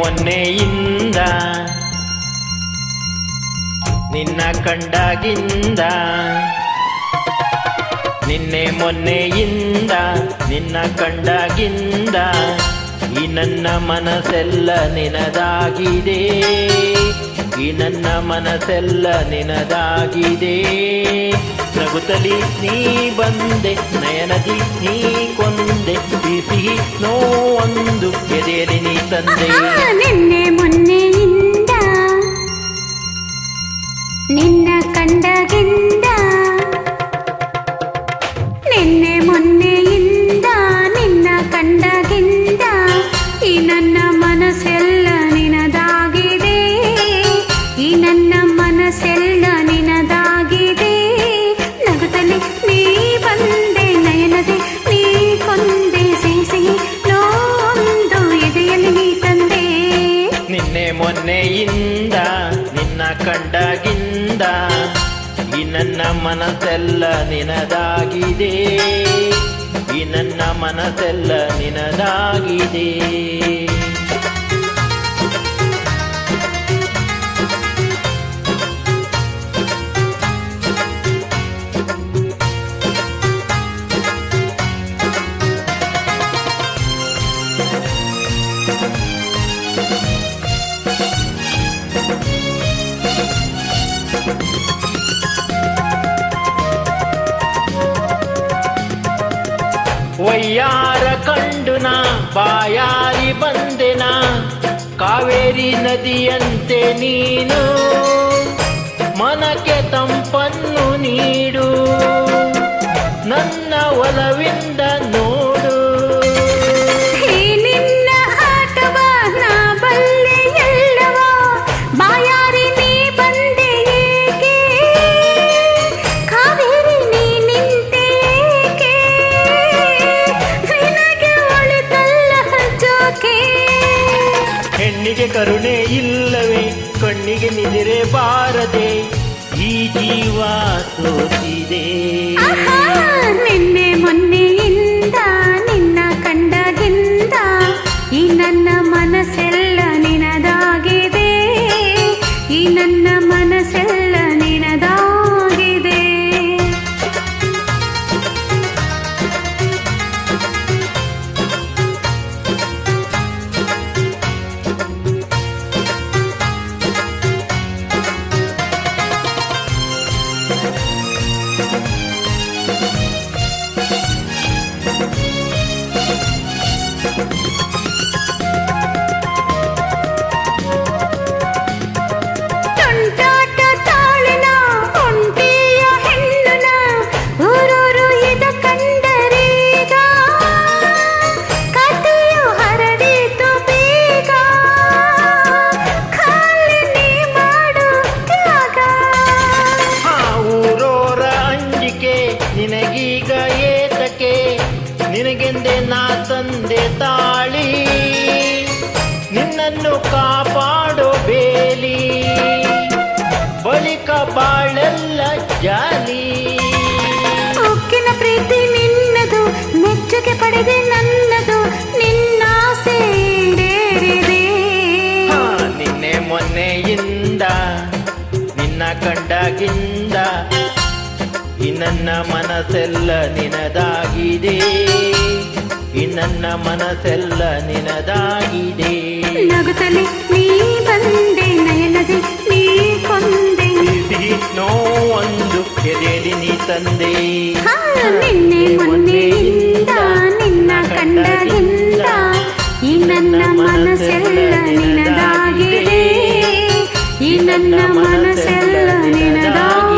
ಮೊನ್ನೆಯಿಂದ, ನಿನ್ನ ಕಂಡಾಗಿಂದ, ನಿನ್ನೆ ಮೊನ್ನೆಯಿಂದ, ನಿನ್ನ ಕಂಡಾಗಿಂದ, ಈ ನನ್ನ ಮನಸ್ಸೆಲ್ಲ ನಿನದಾಗಿದೆ. ಈ ನನ್ನ ಮನಸ್ಸೆಲ್ಲ ನಿನದಾಗಿದೆ. ಪ್ರಭುತಲಿ ನೀ ಬಂದೆ, ನಯನದಿ ನೀ ಸಿಹಿ ನೋವೊಂದು ಎದೆಯಲ್ಲಿ ನೀ ತಂದೆ. ನಿನ್ನೆ ಮೊನ್ನೆಯಿಂದ ನಿನ್ನ ಕಂಡಗಿಂದ ಮೊನ್ನೆಯಿಂದ ನಿನ್ನ ಕಂಡಾಗಿಂದ ಈ ನನ್ನ ಮನಸ್ಸೆಲ್ಲ ನಿನದಾಗಿದೆ. ಈ ನನ್ನ ಮನಸ್ಸೆಲ್ಲ ನಿನದಾಗಿದೆ. ವಯ್ಯಾರ ಕಂಡುನ ಬಾಯಾರಿ ಬಂದೆನ ಕಾವೇರಿ ನದಿಯಂತೆ ನೀನು ಮನಕ್ಕೆ ತಂಪನ್ನು ನೀಡು. ನನ್ನ ಒಲವಿಂದ ನೋಡು ಹೆಣ್ಣಿಗೆ ಕರುಣೆ ಇಲ್ಲವೇ ಕಣ್ಣಿಗೆ ನಿದಿರೆ ಬಾರದೆ ಈ ಜೀವ ನಿನಗೀಗ ಏತಕೆ ನಿನಗೆಂದೆ ನಾ ತಂದೆ ತಾಳಿ. ನಿನ್ನನ್ನು ಕಾಪಾಡೋ ಬೇಲಿ. ಬಳಿಕ ಬಾಳೆಲ್ಲ ಜಾಲಿ. ಉಕ್ಕಿನ ಪ್ರೀತಿ ನಿನ್ನದು ಮೆಚ್ಚುಗೆ ಪಡೆದೆ ನನ್ನದು ನಿನ್ನಾಸೆ ಈಡೇರಿದೆ. ಹಾ, ನಿನ್ನೆ ಮೊನ್ನೆಯಿಂದ ನಿನ್ನ ಕಂಡಾಗಿಂದ ನನ್ನ ಮನಸ್ಸೆಲ್ಲ ನಿನದಾಗಿದೆ. ಈ ನನ್ನ ಮನಸ್ಸೆಲ್ಲ ನಿನದಾಗಿದೆ. ನಗುತ್ತಲೆ ನೀ ಬಂದೆ ನಯನದೆ ನೀ ಕೊಂದೆ. ಒಂದು ಎದೆಯಲ್ಲಿ ನೀ ತಂದೆ. ನಿನ್ನೆ ಮೊನ್ನೆಯಿಂದ ನಿನ್ನ ಕಂಡದಿಂದ. ಈ ನನ್ನ ಮನಸ್ಸೆಲ್ಲ ನಿನದಾಗಿದೆ. ಈ ನನ್ನ ಮನಸ್ಸೆಲ್ಲ ನಿನದಾಗಿದೆ.